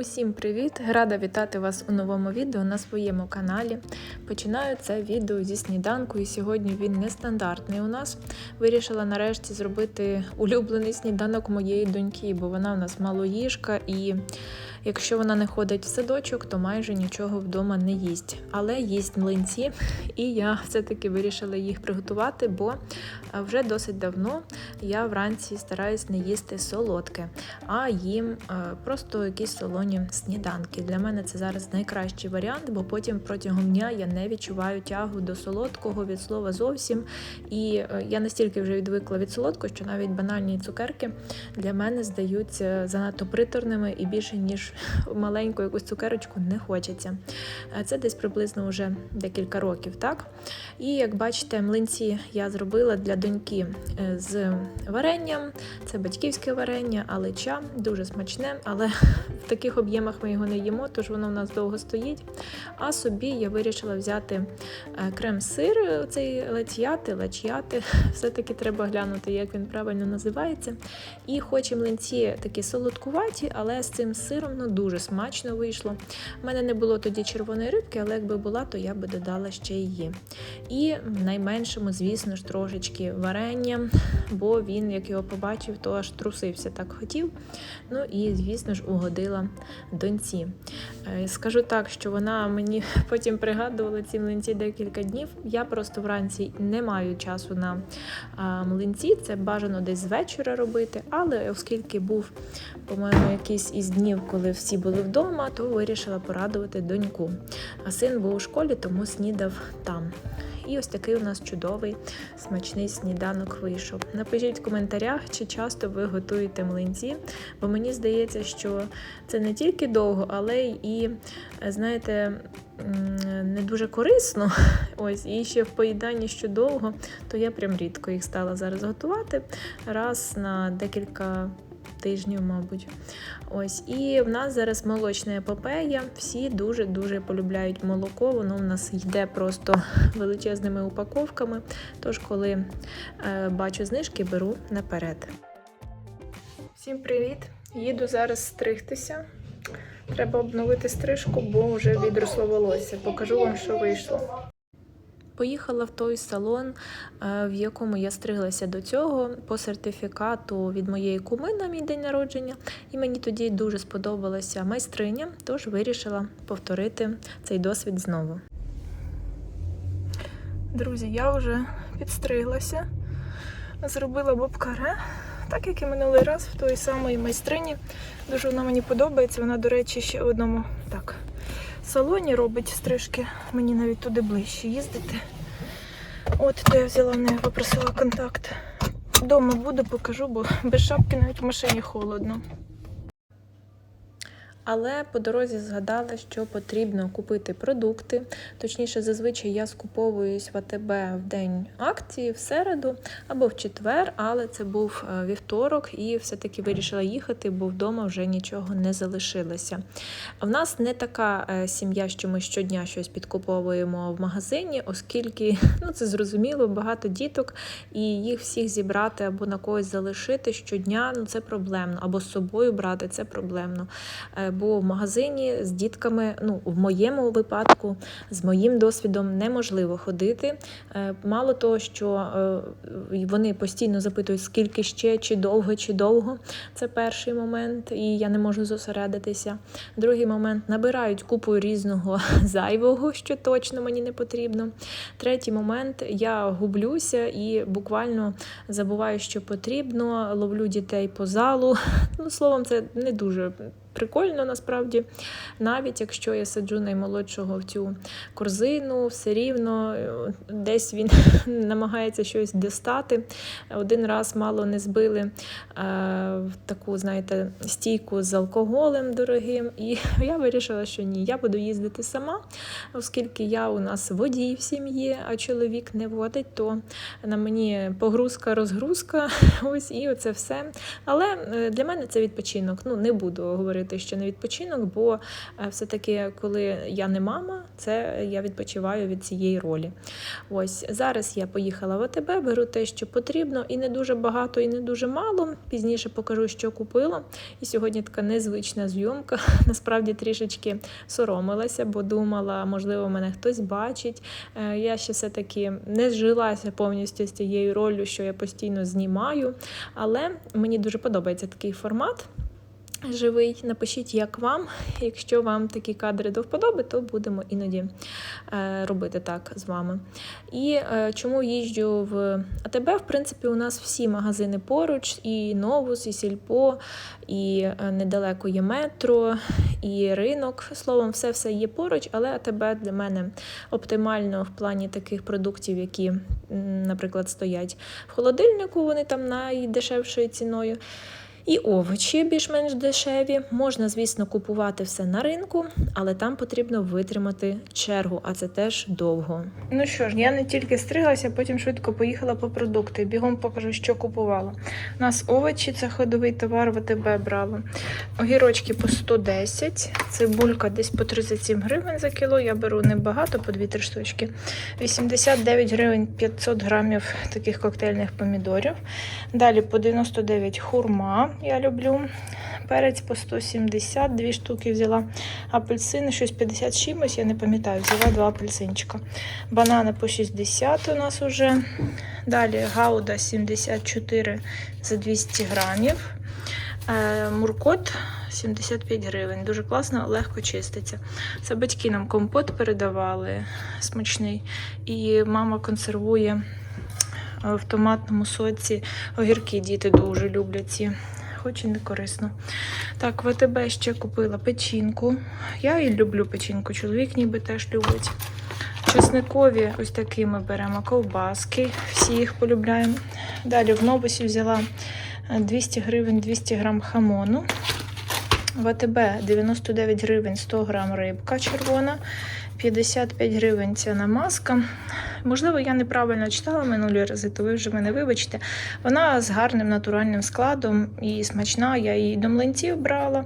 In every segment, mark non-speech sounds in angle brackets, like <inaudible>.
Усім привіт! Рада вітати вас у новому відео на своєму каналі. Починаю це відео зі сніданку, і сьогодні він нестандартний у нас. Вирішила нарешті зробити улюблений сніданок моєї доньки, бо вона у нас малоїжка, і якщо вона не ходить в садочок, то майже нічого вдома не їсть. Але їсть млинці, і я все-таки вирішила їх приготувати, бо вже досить давно я вранці стараюсь не їсти солодке, а їм е, просто якісь солоні сніданки. Для мене це зараз найкращий варіант, бо потім протягом дня я не відчуваю тягу до солодкого від слова зовсім. І е, я настільки вже відвикла від солодкого, що навіть банальні цукерки для мене здаються занадто приторними і більше ніж маленьку якусь цукерочку не хочеться. Е, Це десь приблизно вже декілька років, так? І як бачите, млинці я зробила для доньки е, з варенням. Це батьківське варення, алеча, дуже смачне, але в таких об'ємах ми його не їмо, тож воно в нас довго стоїть. А собі я вирішила взяти е, крем-сир, цей лечяти, лечяти. <laughs> Все-таки треба глянути, як він правильно називається. І хоч і млинці такі солодкуваті, але з цим сиром ну, дуже смачно вийшло. У мене не було тоді червоної рибки, але якби була, то я би додала ще її. І в найменшому, звісно ж, трошечки варення, бо він, як його побачив, то аж трусився, так хотів. Ну і, звісно ж, угодила доньці. Е, Скажу так, що вона мені <laughs> потім пригадувала ці млинці декілька днів. Я просто вранці не маю часу на млинці, це бажано десь з вечора робити. Але оскільки був, по-моєму, якийсь із днів, коли всі були вдома, то вирішила порадувати доньку. А син був у школі, тому снідав там. І ось такий у нас чудовий смачний сніданок вийшов. Напишіть в коментарях, чи часто ви готуєте млинці, бо мені здається, що це не тільки довго, але і, знаєте, не дуже корисно. <laughs> Ось, і ще в поїданні що довго, то я прям рідко їх стала зараз готувати раз на декілька тижнів, мабуть. Ось, і в нас зараз молочна епопея. Всі дуже-дуже полюбляють молоко. Воно в нас йде просто величезними упаковками. Тож, коли е, бачу знижки, беру наперед. Всім привіт! Їду зараз стригтися. Треба обновити стрижку, бо вже відросло волосся. Покажу вам, що вийшло. Поїхала в той салон, е, в якому я стриглася до цього, по сертифікату від моєї куми на мій день народження. І мені тоді дуже сподобалася майстриня, тож вирішила повторити цей досвід знову. Друзі, я вже підстриглася, зробила бобкаре, так як і минулий раз в той самої майстрині. Дуже вона мені подобається. Вона, до речі, ще в одному так, салоні робить стрижки. Мені навіть туди ближче їздити. От, то я взяла в неї, попросила контакт. Дома буду, покажу, бо без шапки навіть в машині холодно. Але по дорозі згадала, що потрібно купити продукти. Точніше, зазвичай я скуповуюсь в АТБ в день акції в середу або в четвер, але це був е, вівторок, і все-таки вирішила їхати, бо вдома вже нічого не залишилося. В нас не така е, сім'я, що ми щодня щось підкуповуємо в магазині, оскільки ну це зрозуміло, багато діток, і їх всіх зібрати або на когось залишити щодня ну це проблемно, або з собою брати це проблемно. Бо в магазині з дітками, ну в моєму випадку, з моїм досвідом неможливо ходити. Е, Мало того, що е, вони постійно запитують, скільки ще, чи довго, чи довго. Це перший момент, і я не можу зосередитися. Другий момент набирають купу різного <laughs> зайвого, що точно мені не потрібно. Третій момент я гублюся і буквально забуваю, що потрібно, ловлю дітей по залу. <laughs> Ну, словом, це не дуже прикольно насправді. Навіть якщо я саджу наймолодшого в цю корзину, все рівно е, десь він <laughs> намагається щось достати. Один раз мало не збили е, в таку, знаєте, стійку з алкоголем дорогим. І <laughs> я вирішила, що ні, я буду їздити сама, оскільки я у нас водій в сім'ї, а чоловік не водить, то на мені погрузка, розгрузка. <laughs> Ось і оце все. Але е, для мене це відпочинок. Ну, не буду говорити говорити, що не відпочинок, бо е, все-таки, коли я не мама, це я відпочиваю від цієї ролі. Ось зараз я поїхала в АТБ, беру те, що потрібно, і не дуже багато, і не дуже мало. Пізніше покажу, що купила. І сьогодні така незвична зйомка. <laughs> Насправді трішечки соромилася, бо думала, можливо, мене хтось бачить. Е, Я ще все-таки не зжилася повністю з цією ролью, що я постійно знімаю. Але мені дуже подобається такий формат. Живий, напишіть, як вам. Якщо вам такі кадри до вподоби, то будемо іноді е, робити так з вами. І е, чому їжджу в АТБ? В принципі, у нас всі магазини поруч, і Новус, і Сільпо, і е, недалеко є метро, і ринок. Словом, все все є поруч, але АТБ для мене оптимально в плані таких продуктів, які, наприклад, стоять в холодильнику, вони там найдешевшою ціною. І овочі більш-менш дешеві. Можна, звісно, купувати все на ринку, але там потрібно витримати чергу, а це теж довго. Ну що ж, я не тільки стриглася, потім швидко поїхала по продукти. Бігом покажу, що купувала. У нас овочі це ходовий товар, в АТБ брала. Огірочки по 110, цибулька десь по 37 гривень за кіло. Я беру небагато, по 2-3 штучки. 89 гривень 500 грамів таких коктейльних помідорів. Далі по 99 хурма, я люблю. Перець по 170, дві штуки взяла. Апельсини, щось 50 з чимось, я не пам'ятаю, взяла два апельсинчика. Банани по 60 у нас уже. Далі гауда 74 за 200 грамів. Е, Муркот 75 гривень. Дуже класно, легко чиститься. Це батьки нам компот передавали смачний. І мама консервує в томатному соці огірки. Діти дуже люблять ці. Хоч і не корисно. Так, в АТБ ще купила печінку. Я і люблю печінку, чоловік ніби теж любить. Чесникові ось такі ми беремо ковбаски, всі їх полюбляємо. Далі в новусі взяла 200 гривень 200 грам хамону. В АТБ 99 гривень 100 грам рибка червона, 55 гривень ця намазка. Можливо, я неправильно читала минулі рази, то ви вже мене вибачте. Вона з гарним натуральним складом і смачна. Я її до млинців брала.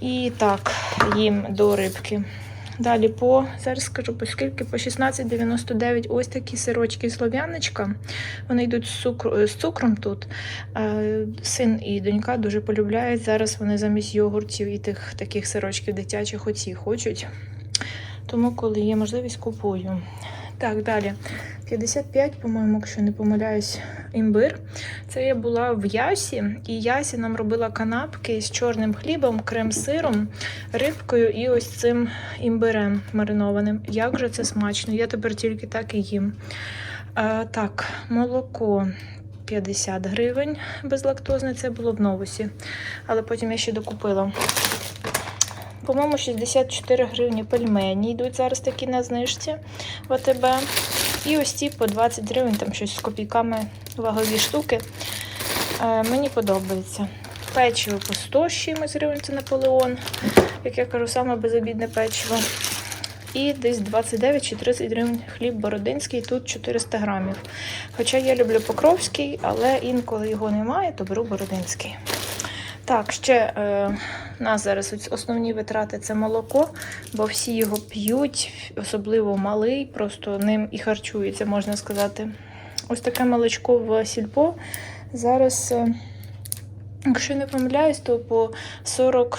І так, їм до рибки. Далі по, зараз скажу, по скільки, по 16,99 ось такі сирочки слов'яночка. Вони йдуть з, цукру, з цукром тут. Е, Син і донька дуже полюбляють. Зараз вони замість йогуртів і тих таких сирочків дитячих оці хочуть. Тому, коли є можливість, купую. Так, далі. 55, по-моєму, якщо не помиляюсь, імбир. Це я була в Ясі, і Ясі нам робила канапки з чорним хлібом, крем-сиром, рибкою і ось цим імбирем маринованим. Як же це смачно! Я тепер тільки так і їм. А, так, молоко 50 гривень безлактозне, це було в новусі. Але потім я ще докупила. По-моєму, 64 гривні пельмені йдуть зараз такі на знижці в АТБ. І ось ці по 20 гривень, там щось з копійками вагові штуки. Е, мені подобається. Печиво по 100 з чимось гривень, це Наполеон. Як я кажу, саме безобідне печиво. І десь 29 чи 30 гривень хліб бородинський, тут 400 грамів. Хоча я люблю Покровський, але інколи його немає, то беру бородинський. Так, ще е, нас зараз основні витрати це молоко, бо всі його п'ють, особливо малий, просто ним і харчується, можна сказати. Ось таке молочко в сільпо. Зараз, е, якщо не помиляюсь, то по 40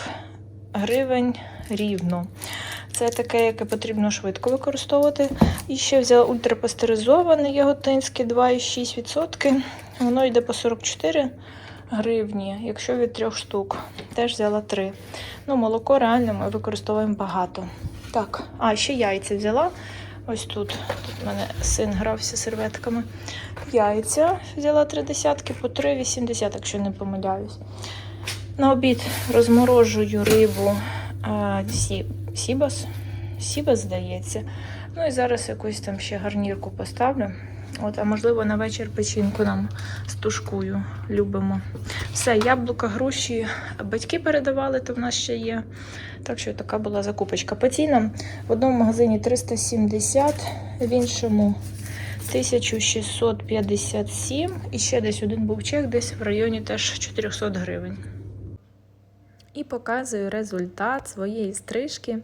гривень рівно. Це таке, яке потрібно швидко використовувати. І ще взяла ультрапастеризоване яготинське 2,6%. Воно йде по 44 гривні, якщо від трьох штук. Теж взяла три. Ну, молоко реально ми використовуємо багато. Так, а ще яйця взяла. Ось тут. Тут мене син грався серветками. Яйця взяла три десятки по 3,80, якщо не помиляюсь. На обід розморожую рибу сі, сібас. Сібас, здається. Ну і зараз якусь там ще гарнірку поставлю. От, а можливо, на вечір печінку нам з тушкою любимо. Все, яблука, груші батьки передавали, то в нас ще є. Так що така була закупочка. По цінам в одному магазині 370, в іншому 1657. І ще десь один був чек, десь в районі теж 400 гривень. І показую результат своєї стрижки.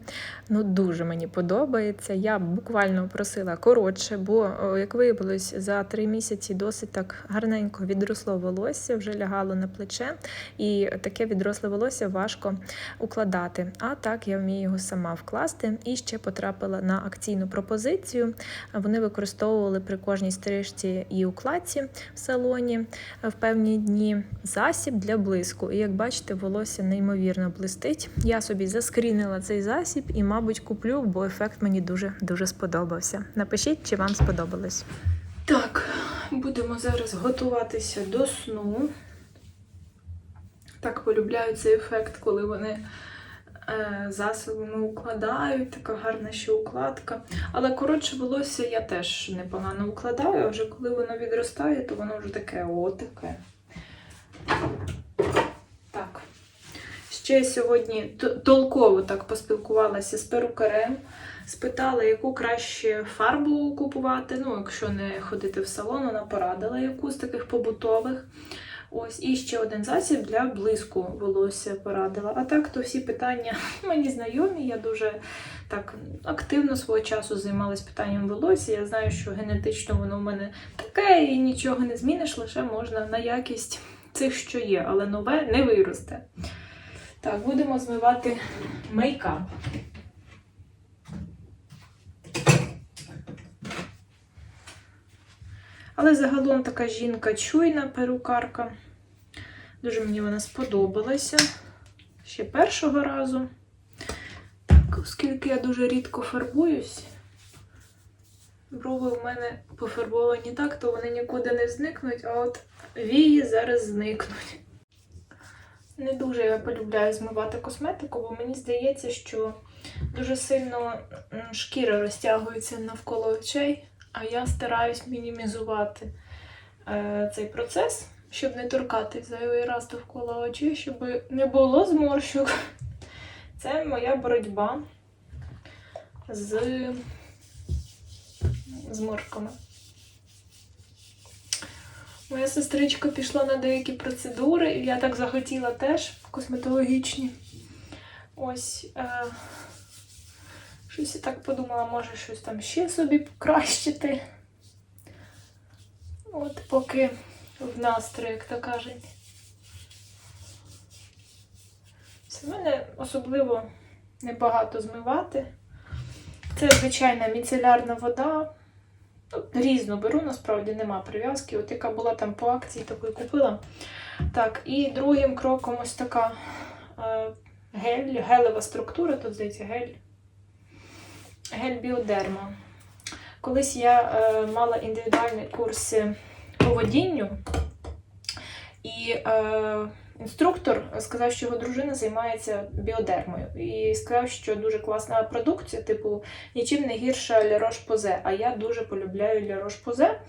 Ну, дуже мені подобається. Я буквально просила коротше, бо, як виявилось, за три місяці досить так гарненько відросло волосся, вже лягало на плече, і таке відросле волосся важко укладати. А так я вмію його сама вкласти і ще потрапила на акційну пропозицію. Вони використовували при кожній стрижці і укладці в салоні в певні дні засіб для блиску. І як бачите, волосся неймовірно блистить. Я собі заскрінила цей засіб і, мабуть, куплю, бо ефект мені дуже дуже сподобався. Напишіть, чи вам сподобалось. Так, будемо зараз готуватися до сну. Так полюбляю цей ефект, коли вони е, засобами укладають, така гарна ще укладка. Але коротше волосся я теж непогано укладаю, а вже коли воно відростає, то воно вже таке отаке. Ще сьогодні толково так поспілкувалася з перукарем, спитала, яку краще фарбу купувати. Ну, якщо не ходити в салон, вона порадила яку з таких побутових. Ось і ще один засіб для блиску волосся порадила. А так, то всі питання <laughs> мені знайомі. Я дуже так активно свого часу займалась питанням волосся. Я знаю, що генетично воно в мене таке і нічого не зміниш, лише можна на якість цих, що є, але нове не виросте. Так, будемо змивати мейкап. Але загалом така жінка чуйна перукарка. Дуже мені вона сподобалася ще першого разу. Так, оскільки я дуже рідко фарбуюсь, брови в мене пофарбовані так, то вони нікуди не зникнуть, а от вії зараз зникнуть. Не дуже я полюбляю змивати косметику, бо мені здається, що дуже сильно шкіра розтягується навколо очей, а я стараюсь мінімізувати е, цей процес, щоб не торкатись зайвий раз довкола очей, щоб не було зморщок. Це моя боротьба з зморшками. Моя сестричка пішла на деякі процедури, і я так захотіла теж косметологічні. Ось е, щось я так подумала, може щось там ще собі покращити. От поки в настрої, як то кажуть. Це в мене особливо небагато змивати. Це звичайна міцелярна вода. Ну, різну беру, насправді нема прив'язки. От яка була там по акції, таку і купила. Так, і другим кроком ось така е, гель, гелева структура, тут здається гель. Гель біодерма. Колись я е, мала індивідуальні курси по водінню, і е, інструктор сказав, що його дружина займається біодермою. І сказав, що дуже класна продукція, типу, нічим не гірша Ля Рош-Позе. А я дуже полюбляю Ля Рош-Позе.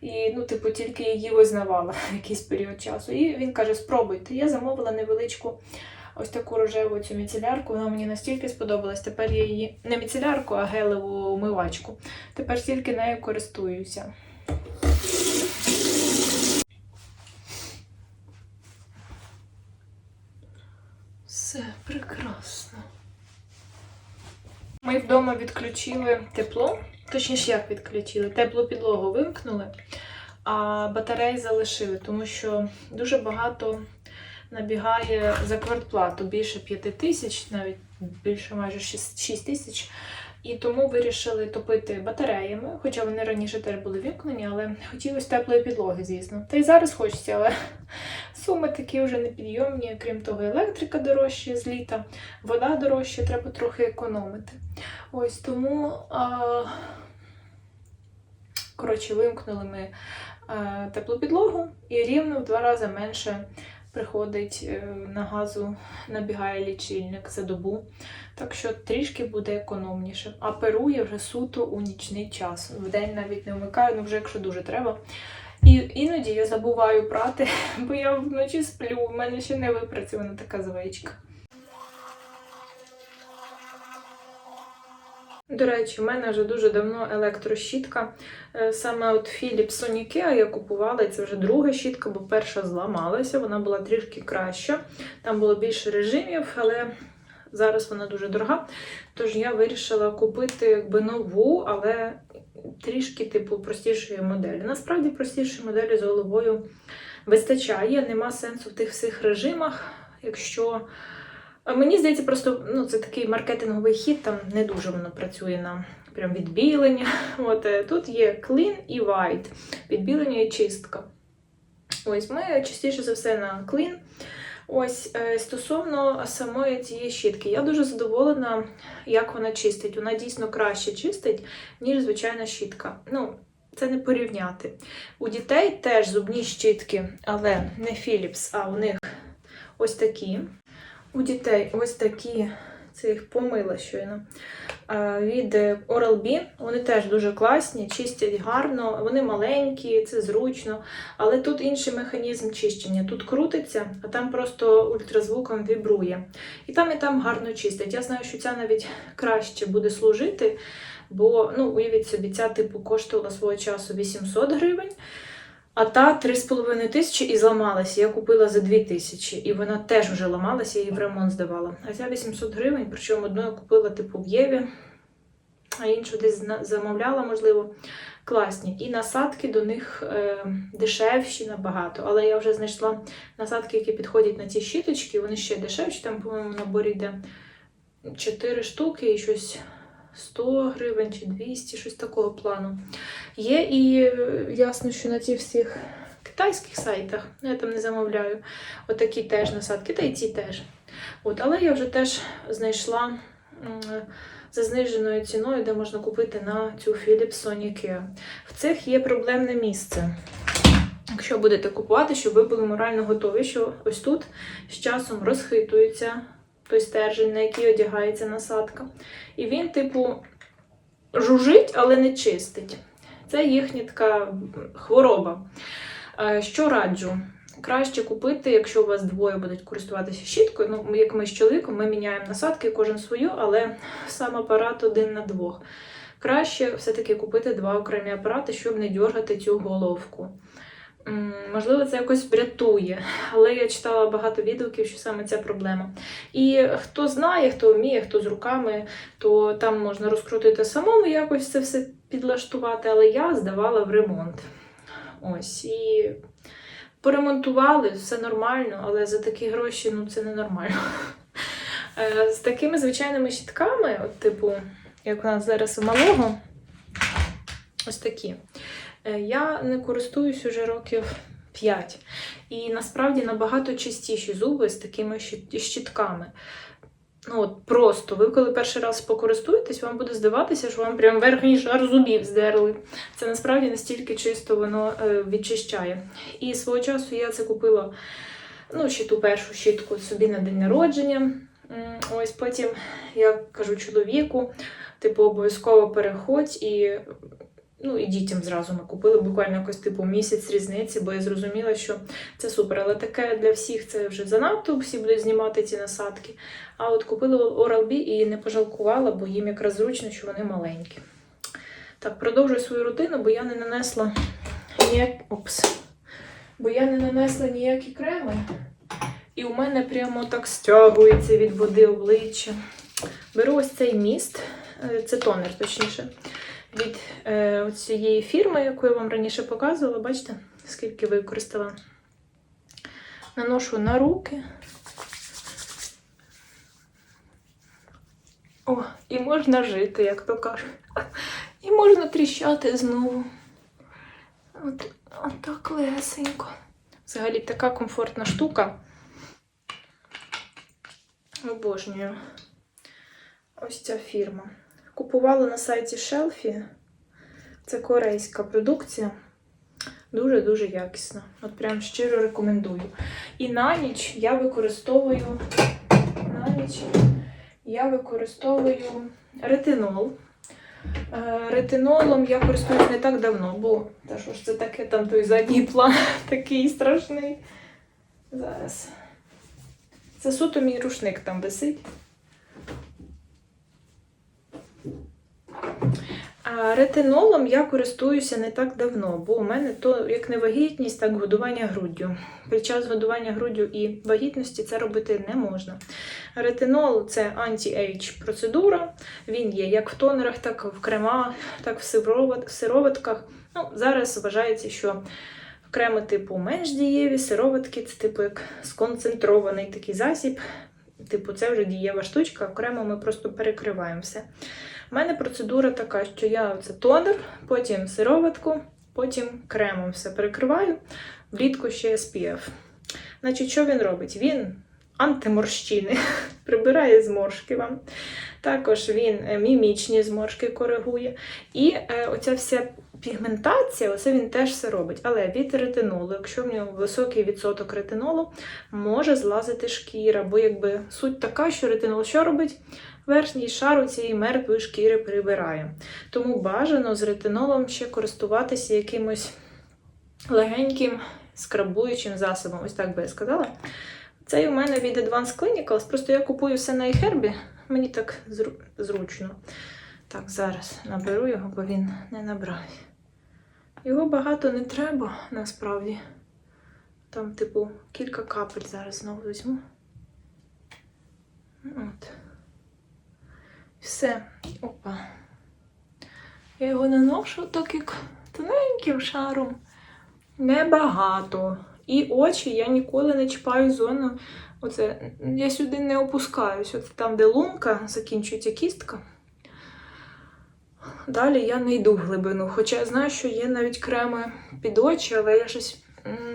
І, ну, типу, тільки її визнавала <laughs> якийсь період часу. І він каже: спробуйте. Я замовила невеличку ось таку рожеву цю міцелярку. Вона мені настільки сподобалась. Тепер я її не міцелярку, а гелеву умивачку. Тепер тільки нею користуюся. Все прекрасно. Ми вдома відключили тепло. Точніше, як відключили? Теплу підлогу вимкнули, а батареї залишили, тому що дуже багато набігає за квартплату. Більше 5 тисяч, навіть більше майже 6 тисяч. І тому вирішили топити батареями, хоча вони раніше теж були вімкнені, але хотілося теплої підлоги, звісно. Та й зараз хочеться, але <laughs> суми такі вже непідйомні, крім того, електрика дорожча з літа, вода дорожча, треба трохи економити. Ось тому, а, коротше, вимкнули ми а, теплу підлогу і рівно в два рази менше приходить е, на газу, набігає лічильник за добу. Так що трішки буде економніше. А перу я вже суто у нічний час. Вдень навіть не вмикаю, ну вже якщо дуже треба. І іноді я забуваю прати, <laughs> бо я вночі сплю, в мене ще не випрацьована така звичка. До речі, в мене вже дуже давно електрощітка. Е, Саме от Philips Sonicare я купувала, і це вже друга щітка, бо перша зламалася, вона була трішки краща. Там було більше режимів, але зараз вона дуже дорога. Тож я вирішила купити якби нову, але трішки типу простішої моделі. Насправді простішої моделі з головою вистачає, нема сенсу в тих всіх режимах, якщо. Мені здається, просто ну, це такий маркетинговий хід, там не дуже воно працює на прям відбілення. <laughs> От, е, тут є clean і white, відбілення і чистка. Ось ми частіше за все на clean. Ось е, стосовно самої цієї щітки, я дуже задоволена, як вона чистить. Вона дійсно краще чистить, ніж звичайна щітка. Ну, це не порівняти. У дітей теж зубні щітки, але не Philips, а у них ось такі. У дітей ось такі, це їх помила щойно. Від Oral-B. Вони теж дуже класні, чистять гарно, вони маленькі, це зручно. Але тут інший механізм чищення. Тут крутиться, а там просто ультразвуком вібрує. І там, і там гарно чистять. Я знаю, що ця навіть краще буде служити, бо ну, уявіть собі, ця типу коштувала свого часу 800 гривень. А та 3,5 тисячі і зламалася. Я купила за 2 тисячі, і вона теж вже ламалася, я її в ремонт здавала. А ця 800 гривень, причому одну я купила типу в Єві, а іншу десь замовляла, можливо. Класні. І насадки до них е, дешевші набагато. Але я вже знайшла насадки, які підходять на ці щіточки, вони ще дешевші. Там, по-моєму, наборі йде 4 штуки і щось 100 гривень чи 200, щось такого плану. Є і е, ясно, що на цих всіх китайських сайтах, ну, я там не замовляю, отакі теж насадки, та й ці теж. От, але я вже теж знайшла за зниженою ціною, де можна купити на цю Philips Sonicare. В цих є проблемне місце. Якщо будете купувати, щоб ви були морально готові, що ось тут з часом розхитується той стержень, на який одягається насадка. І він, типу, жужить, але не чистить. Це їхня така хвороба. Е, Що раджу? Краще купити, якщо у вас двоє будуть користуватися щіткою. Ну, як ми з чоловіком, ми міняємо насадки, кожен свою, але сам апарат один на двох. Краще все-таки купити два окремі апарати, щоб не дергати цю головку. Можливо, це якось врятує, але я читала багато відгуків, що саме ця проблема. І хто знає, хто вміє, хто з руками, то там можна розкрутити самому якось це все підлаштувати, але я здавала в ремонт. Ось і поремонтували, все нормально, але за такі гроші ну це не нормально. Е, З такими звичайними щітками, от, типу, як у нас зараз у малого, ось такі. Е, Я не користуюсь уже років 5. І насправді набагато чистіші зуби з такими щітками. Ну, от просто ви коли перший раз покористуєтесь, вам буде здаватися, що вам прям верхній шар зубів здерли. Це насправді настільки чисто воно е, відчищає. І свого часу я це купила ну, ще ту першу щітку собі на день народження. Ось потім я кажу чоловіку, типу, обов'язково переходь і. Ну, і дітям зразу ми купили буквально якось типу місяць різниці, бо я зрозуміла, що це супер. Але таке для всіх це вже занадто, всі будуть знімати ці насадки. А от купила Oral-B і не пожалкувала, бо їм якраз зручно, що вони маленькі. Так, продовжую свою рутину, бо я не нанесла ніяк... Опс. Бо я не нанесла ніякі креми. І у мене прямо так стягується від води обличчя. Беру ось цей міст, е, це тонер, точніше, від е, цієї фірми, яку я вам раніше показувала. Бачите, скільки використала. Наношу на руки. О, і можна жити, як то кажуть. І можна тріщати знову. От, от так лесенько. Взагалі така комфортна штука. Обожнюю. Ось ця фірма. Купувала на сайті Shelfie. Це корейська продукція. Дуже-дуже якісна. От прям щиро рекомендую. І на ніч я використовую на ніч я використовую ретинол. Е, Ретинолом я користуюсь не так давно, бо та що ж це таке, там той задній план <laughs> такий страшний. Зараз. Це суто мій рушник там висить. Ретинолом я користуюся не так давно, бо у мене то як не вагітність, так годування груддю. Під час годування груддю і вагітності це робити не можна. Ретинол це анті-ейдж процедура. Він є як в тонерах, так в кремах, так в сироватках. Ну, зараз вважається, що креми типу менш дієві, сироватки це типу як сконцентрований такий засіб. Типу, це вже дієва штучка, окремо ми просто перекриваємо все. У мене процедура така, що я це тонер, потім сироватку, потім кремом все перекриваю, влітку ще SPF. Значить, що він робить? Він антиморщини, <laughs> прибирає зморшки вам. Також він е, мімічні зморшки коригує. І е, оця вся пігментація, оце він теж все робить. Але від ретинолу, якщо в нього високий відсоток ретинолу, може злазити шкіра. Бо якби суть така, що ретинол що робить? Верхній шар у цієї мертвої шкіри прибирає. Тому бажано з ретинолом ще користуватися якимось легеньким скрабуючим засобом. Ось так би я сказала. Цей у мене від Advanced Clinicals, просто я купую все на iHerb, мені так зру- зручно. Так, зараз наберу його, бо він не набрав. Його багато не треба, насправді. Там, типу, кілька капель зараз знову візьму. От. Все. Опа. Я його наношу так як тоненьким шаром. Небагато. І очі я ніколи не чіпаю зону. Оце, я сюди не опускаюсь. От там, де лунка, закінчується кістка. Далі я не йду в глибину. Хоча я знаю, що є навіть креми під очі, але я щось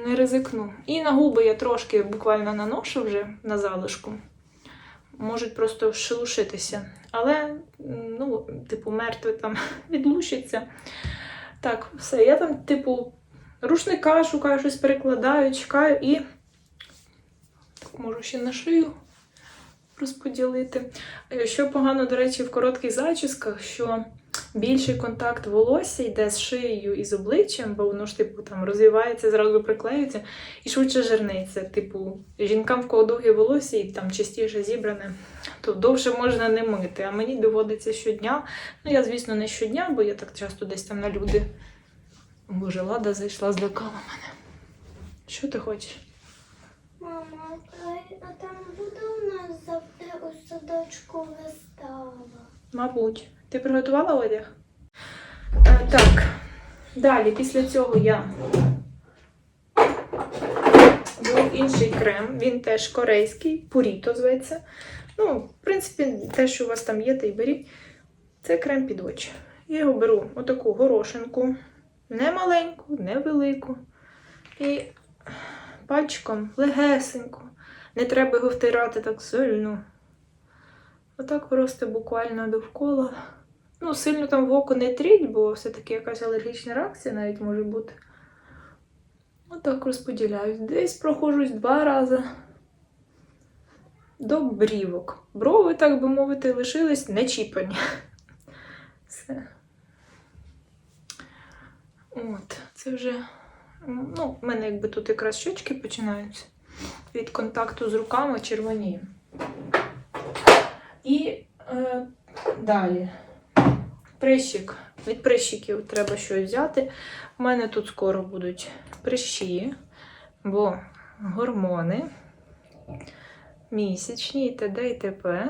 не ризикну. І на губи я трошки буквально наношу вже на залишку. Можуть просто шелушитися. Але, ну, типу, мертве там <laughs> відлущиться. Так, все. Я там, типу, рушника шукаю, щось перекладаю, чекаю і можу ще на шию розподілити. Е, Що погано, до речі, в коротких зачісках, що більший контакт волосся йде з шиєю і з обличчям, бо воно ж типу там розвивається, зразу приклеюється, і швидше жирниться. Типу, жінкам, в кого довге волосся і там частіше зібране, то довше можна не мити. А мені доводиться щодня. Ну, я, звісно, не щодня, бо я так часто десь там на люди. Боже, лада зайшла, злякала мене. Що ти хочеш? Мама, а там буде у нас завтра у садочку вистава. Мабуть. Ти приготувала одяг? Е, так. Далі, після цього я був інший крем. Він теж корейський, пуріто зветься. Ну, в принципі, те, що у вас там є, то й беріть. Це крем під очі. Я його беру отаку горошинку, не маленьку, не велику. І пальчиком легесенько. Не треба його втирати так сильно. Отак просто буквально довкола. Ну, сильно там в око не тріть, бо все-таки якась алергічна реакція навіть може бути. Отак розподіляюсь. Десь проходжусь два рази до брівок. Брови, так би мовити, лишились нечіпані. Все. От, це вже. Ну, в мене якби тут якраз щочки починаються від контакту з руками червоні. І е, далі. Прищик. Від прищиків треба щось взяти. У мене тут скоро будуть прищі, бо гормони місячні і т.д. і т.п.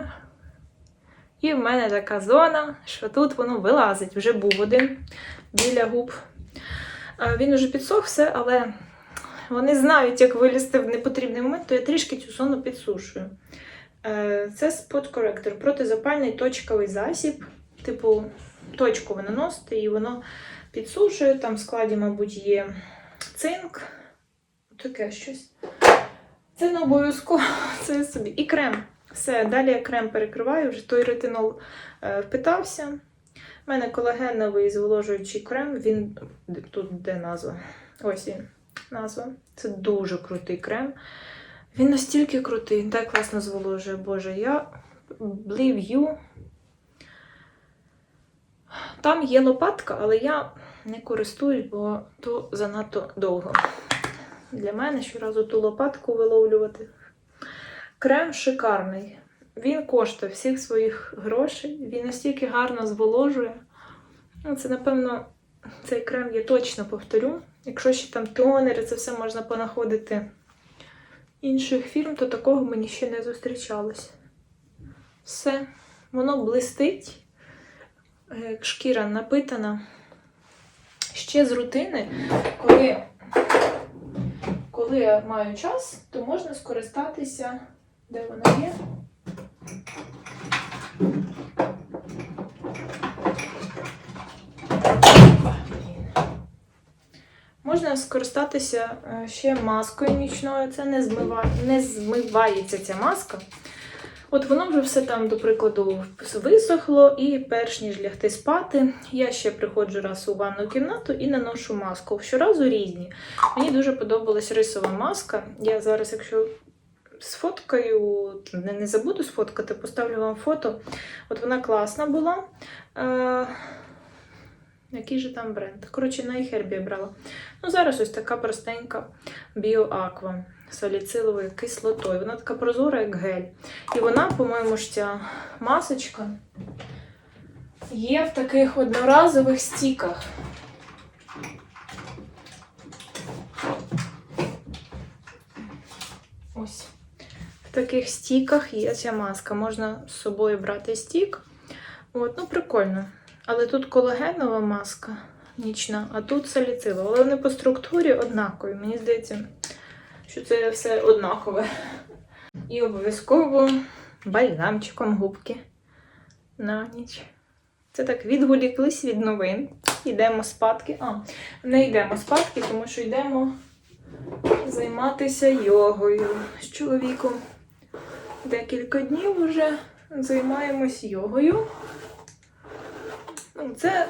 І в мене така зона, що тут воно вилазить. Вже був один біля губ. Він уже підсох все, але вони знають, як вилізти в непотрібний момент, то я трішки цю зону підсушую. Е, Це спот коректор, протизапальний точковий засіб. Типу, точку ви наносите і воно підсушує. Там в складі, мабуть, є цинк. Таке щось. Це не обов'язково, <laughs> це собі. І крем. Все, далі я крем перекриваю, вже той ретинол е, впитався. У мене колагеновий зволожуючий крем, він тут де назва? Ось він, назва. Це дуже крутий крем. Він настільки крутий, так класно зволожує. Боже, я believe you. Там є лопатка, але я не користуюсь, бо то занадто довго. Для мене щоразу ту лопатку виловлювати. Крем шикарний. Він коштує всіх своїх грошей, він настільки гарно зволожує. Ну, це, напевно, цей крем я точно повторю. Якщо ще там тонери, це все можна понаходити інших фірм, то такого мені ще не зустрічалось. Все, воно блистить, е, шкіра напитана. Ще з рутини, коли, коли я маю час, то можна скористатися, де вона є. Можна скористатися е, ще маскою нічною. Це не, змива... не змивається ця маска. От воно вже все там, до прикладу, висохло, і перш ніж лягти спати, я ще приходжу раз у ванну кімнату і наношу маску. Щоразу різні. Мені дуже подобалась рисова маска. Я зараз, якщо сфоткаю, не, не забуду сфоткати, поставлю вам фото. От вона класна була. Е... Який же там бренд? Коротше, на я брала. Ну, зараз ось така простенька BioAqua з саліциловою кислотою. Вона така прозора, як гель. І вона, по-моєму, ж ця масочка є в таких одноразових стіках. Ось. В таких стіках є ця маска. Можна з собою брати стік. От, ну, прикольно. Але тут колагенова маска нічна, а тут саліцилова. Але вони по структурі однакові. Мені здається, що це все однакове. І обов'язково бальзамчиком губки на ніч. Це так відволіклись від новин. Йдемо спадки. А, не йдемо спадки, тому що йдемо займатися йогою з чоловіком. Декілька днів вже займаємось йогою. Ну, Це,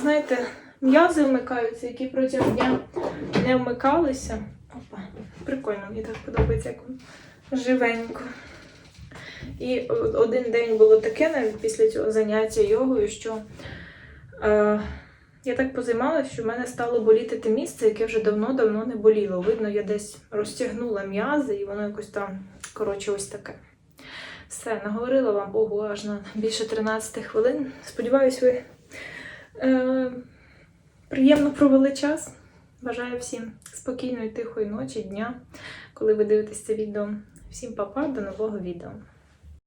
знаєте, м'язи вмикаються, які протягом дня не вмикалися. Опа, прикольно, мені так подобається, як живенько. І один день було таке навіть після цього заняття йогою, що е, я так позаймалася, що в мене стало боліти те місце, яке вже давно-давно не боліло. Видно, я десь розтягнула м'язи, і воно якось там, коротше, ось таке. Все, наговорила вам ого, аж на більше 13 хвилин. Сподіваюсь, ви е, приємно провели час. Бажаю всім спокійної, тихої ночі, дня, коли ви дивитесь це відео. Всім па-па, до нового відео.